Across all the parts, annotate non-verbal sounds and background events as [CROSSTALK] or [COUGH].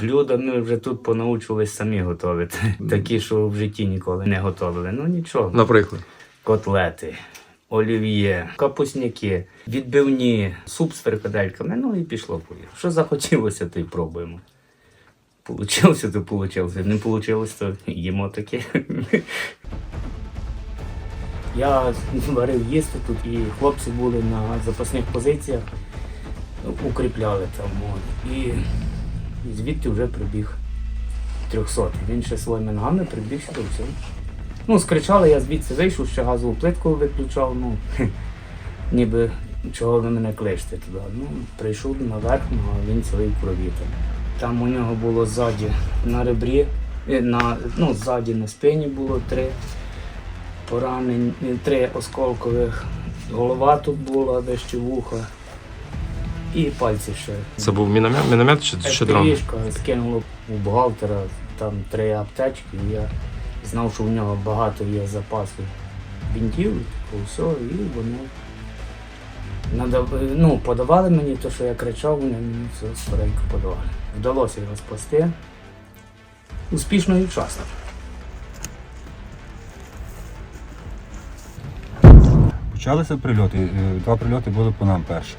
Блюда ми вже тут понаучились самі готувати. Такі, що в житті ніколи не готували. Ну нічого. Наприклад. Котлети, олів'є, капусняки, відбивні, суп з фрикадельками. Ну і пішло поїхало. Що захотілося, то й пробуємо. Получилося, то получилося. Не вийшло, то їмо таке. [LAUGHS] Я варив їсти тут, і хлопці були на запасних позиціях, укріпляли там. І, звідти вже прибіг 300. Він ще своїми ногами прибіг сюди. Все. Ну, скричали, я звідси вийшов, ще газову плитку виключав, ну, [LAUGHS] ніби чого ви мене кличете туди. Ну, прийшов наверх, а він цілий крові там. Там у нього було ззаді на ребрі, е, на, ну, ззаді на спині було три поранень, е, три осколкових. Голова тут була, вище вуха. І пальці ще. Це був міномет, міномет чи, чи дрон? Пішка скинуло у бухгалтера там три аптечки, і я знав, що в нього багато є запасу бінтів, такого всього, і вони надав... ну, подавали мені те, що я кричав, вони мені все скоренько подавали. Вдалося його спасти. Успішно і вчасно. Почалися прильоти. е, Два прильоти були по нам перші.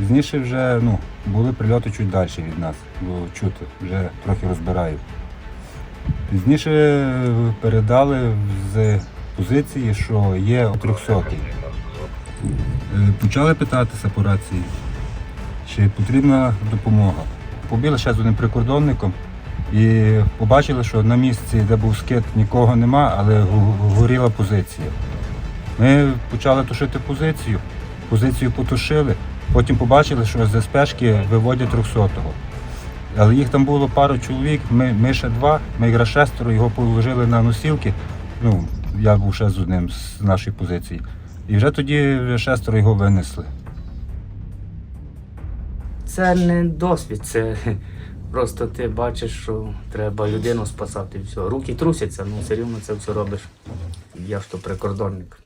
Пізніше вже ну, були прильоти чуть далі від нас, було чути, вже трохи розбирають. Пізніше е, передали з позиції, що є 300 Почали питатися по рації, чи потрібна допомога. Побіли ще з одним прикордонником і побачили, що на місці, де був скид, нікого нема, але горіла позиція. Ми почали тушити позицію, позицію потушили, потім побачили, що з спешки виводять 300-го. Але їх там було пару чоловік, ми, ми ще два, ми якраз шестеро його положили на носілки. Ну, я був ще з одним з нашої позиції. І вже тоді шестеро його винесли. Це не досвід, це [LAUGHS] просто ти бачиш, що треба людину спасати і все. Руки трусяться, ну все рівно це все робиш. Я ж то прикордонник.